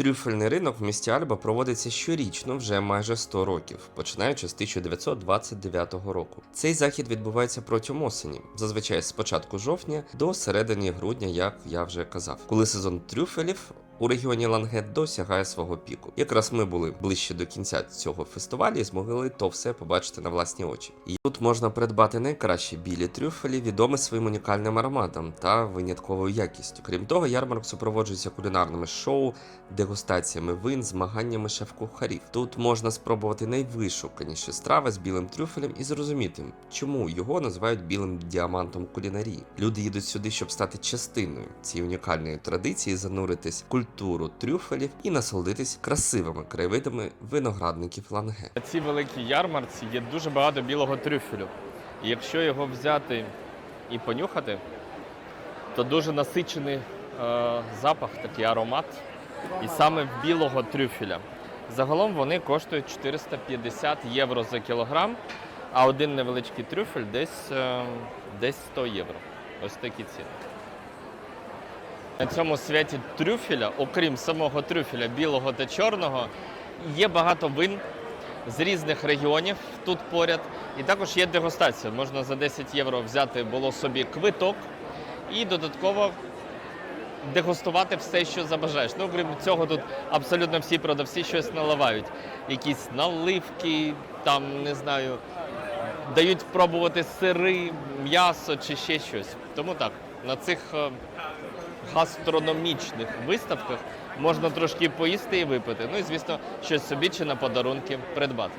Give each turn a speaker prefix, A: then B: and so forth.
A: Трюфельний ринок в місті Альба проводиться щорічно вже майже 100 років, починаючи з 1929 року. Цей захід відбувається протягом осені, зазвичай з початку жовтня до середини грудня, як я вже казав, коли сезон трюфелів. У регіоні Лангет досягає свого піку. Якраз ми були ближче до кінця цього фестивалю і змогли то все побачити на власні очі. І тут можна придбати найкращі білі трюфелі, відомі своїм унікальним ароматом та винятковою якістю. Крім того, ярмарок супроводжується кулінарними шоу, дегустаціями вин, змаганнями шеф-кухарів. Тут можна спробувати найвишуканіші страви з білим трюфелем і зрозуміти, чому його називають білим діамантом кулінарії. Люди їдуть сюди, щоб стати частиною цієї унікальної традиції, зануритись в трюфелів і насолодитись красивими краєвидами виноградників ланге.
B: На цій великій ярмарці є дуже багато білого трюфелю. І якщо його взяти і понюхати, то дуже насичений е, запах, такий аромат. І саме білого трюфеля. Загалом вони коштують 450 євро за кілограм, а один невеличкий трюфель десь, е, десь 100 євро. Ось такі ціни. На цьому святі трюфеля, окрім самого трюфеля білого та чорного, є багато вин з різних регіонів тут поряд. І також є дегустація. Можна за 10 євро взяти було собі квиток і додатково дегустувати все, що забажаєш. Ну, крім цього, тут абсолютно всі продавці щось наливають. Якісь наливки, там не знаю, дають пробувати сири, м'ясо чи ще щось. Тому так, на цих е, гастрономічних виставках можна трошки поїсти і випити. Ну і звісно, щось собі чи на подарунки придбати.